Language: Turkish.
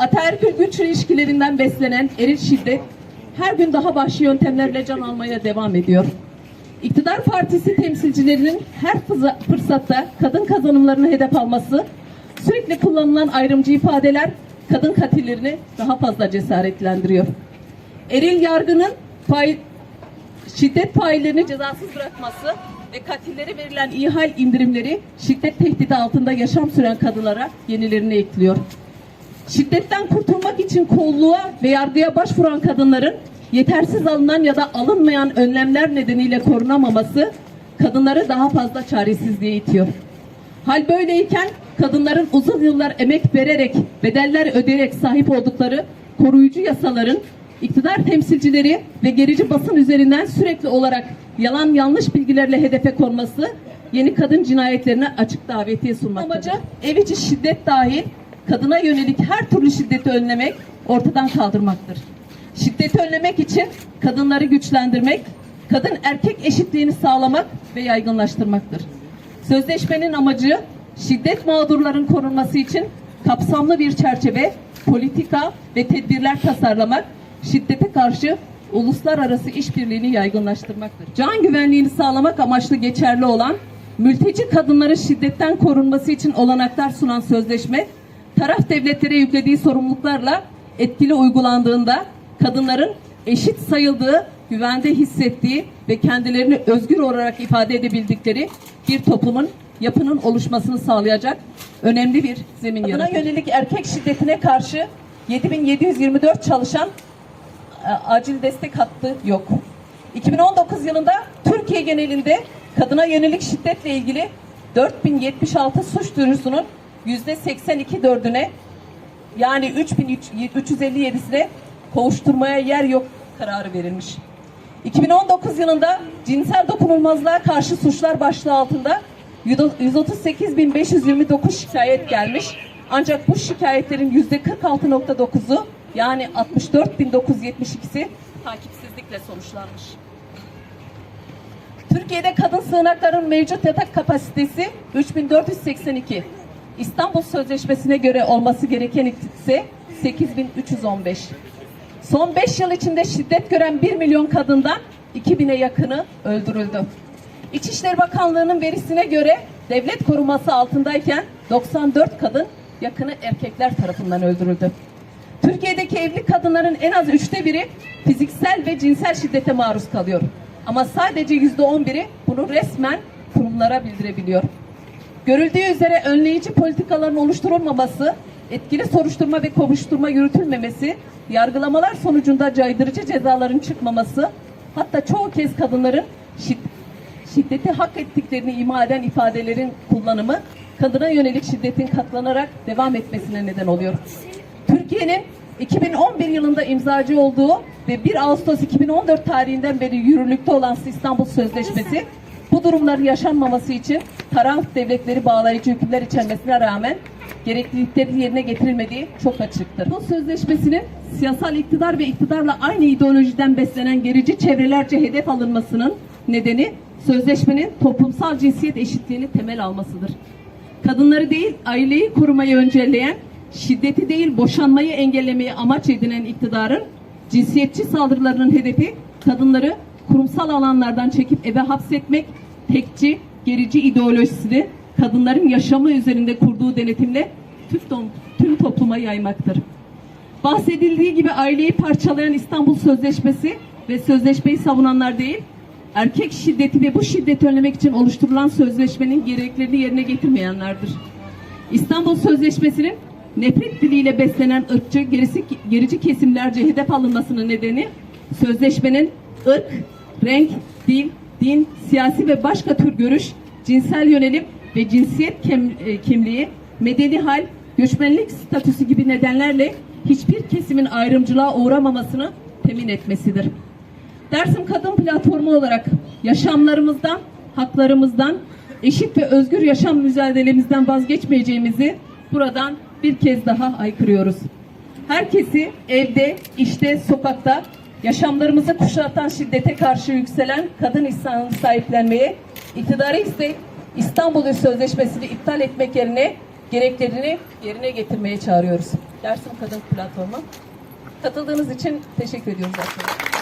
Ataerkil güç ilişkilerinden beslenen eril şiddet her gün daha vahşi yöntemlerle can almaya devam ediyor. İktidar partisi temsilcilerinin her fırsatta kadın kazanımlarını hedef alması, sürekli kullanılan ayrımcı ifadeler kadın katillerini daha fazla cesaretlendiriyor. Eril yargının fay, şiddet faillerini cezasız bırakması ve katillere verilen ihal indirimleri şiddet tehdidi altında yaşam süren kadınlara yenilerini ekliyor. Şiddetten kurtulmak için kolluğa ve yargıya başvuran kadınların yetersiz alınan ya da alınmayan önlemler nedeniyle korunamaması kadınları daha fazla çaresizliğe itiyor. Hal böyleyken kadınların uzun yıllar emek vererek, bedeller ödeyerek sahip oldukları koruyucu yasaların iktidar temsilcileri ve gerici basın üzerinden sürekli olarak yalan yanlış bilgilerle hedefe konması yeni kadın cinayetlerine açık davetiye sunmaktadır. Amacı ev içi şiddet dahil kadına yönelik her türlü şiddeti önlemek, ortadan kaldırmaktır. Şiddeti önlemek için kadınları güçlendirmek, kadın erkek eşitliğini sağlamak ve yaygınlaştırmaktır. Sözleşmenin amacı şiddet mağdurların korunması için kapsamlı bir çerçeve, politika ve tedbirler tasarlamak, şiddete karşı uluslararası işbirliğini yaygınlaştırmaktır. Can güvenliğini sağlamak amaçlı geçerli olan mülteci kadınların şiddetten korunması için olanaklar sunan sözleşme, taraf devletlere yüklediği sorumluluklarla etkili uygulandığında kadınların eşit sayıldığı, güvende hissettiği ve kendilerini özgür olarak ifade edebildikleri bir toplumun yapının oluşmasını sağlayacak önemli bir zemin yaratır. Kadına yönelik erkek şiddetine karşı 7724 çalışan e, acil destek hattı yok. 2019 yılında Türkiye genelinde kadına yönelik şiddetle ilgili 4076 suç duyurusunun %82 yani 3357'sine kovuşturmaya yer yok kararı verilmiş. 2019 yılında cinsel dokunulmazlığa karşı suçlar başlığı altında 138.529 şikayet gelmiş. Ancak bu şikayetlerin %46.9'u yani 64.972'si takipsizlikle sonuçlanmış. Türkiye'de kadın sığınakların mevcut yatak kapasitesi 3482. İstanbul Sözleşmesi'ne göre olması gereken ise 8315. Son 5 yıl içinde şiddet gören 1 milyon kadından 2000'e yakını öldürüldü. İçişleri Bakanlığı'nın verisine göre devlet koruması altındayken 94 kadın yakını erkekler tarafından öldürüldü. Türkiye'deki evli kadınların en az üçte biri fiziksel ve cinsel şiddete maruz kalıyor. Ama sadece yüzde on biri bunu resmen kurumlara bildirebiliyor. Görüldüğü üzere önleyici politikaların oluşturulmaması, etkili soruşturma ve kovuşturma yürütülmemesi, yargılamalar sonucunda caydırıcı cezaların çıkmaması, hatta çoğu kez kadınların şid- şiddeti hak ettiklerini ima eden ifadelerin kullanımı, kadına yönelik şiddetin katlanarak devam etmesine neden oluyor. Türkiye'nin 2011 yılında imzacı olduğu ve 1 Ağustos 2014 tarihinden beri yürürlükte olan İstanbul Sözleşmesi bu durumların yaşanmaması için taraf devletleri bağlayıcı hükümler içermesine rağmen gereklilikleri yerine getirilmediği çok açıktır. Bu sözleşmesinin siyasal iktidar ve iktidarla aynı ideolojiden beslenen gerici çevrelerce hedef alınmasının nedeni sözleşmenin toplumsal cinsiyet eşitliğini temel almasıdır kadınları değil aileyi korumayı öncelleyen, şiddeti değil boşanmayı engellemeyi amaç edinen iktidarın cinsiyetçi saldırılarının hedefi kadınları kurumsal alanlardan çekip eve hapsetmek, tekçi, gerici ideolojisini kadınların yaşamı üzerinde kurduğu denetimle tüm, tüm topluma yaymaktır. Bahsedildiği gibi aileyi parçalayan İstanbul Sözleşmesi ve sözleşmeyi savunanlar değil, erkek şiddeti ve bu şiddeti önlemek için oluşturulan sözleşmenin gereklerini yerine getirmeyenlerdir. İstanbul Sözleşmesi'nin nefret diliyle beslenen ırkçı, gerisi, gerici kesimlerce hedef alınmasının nedeni sözleşmenin ırk, renk, dil, din, siyasi ve başka tür görüş, cinsel yönelim ve cinsiyet kem- e, kimliği, medeni hal, göçmenlik statüsü gibi nedenlerle hiçbir kesimin ayrımcılığa uğramamasını temin etmesidir. Dersim Kadın Platformu olarak yaşamlarımızdan, haklarımızdan, eşit ve özgür yaşam mücadelemizden vazgeçmeyeceğimizi buradan bir kez daha aykırıyoruz. Herkesi evde, işte, sokakta yaşamlarımızı kuşatan şiddete karşı yükselen kadın insanını sahiplenmeye, iktidarı ise İstanbul Sözleşmesi'ni iptal etmek yerine gereklerini yerine getirmeye çağırıyoruz. Dersim Kadın Platformu. Katıldığınız için teşekkür ediyoruz arkadaşlar.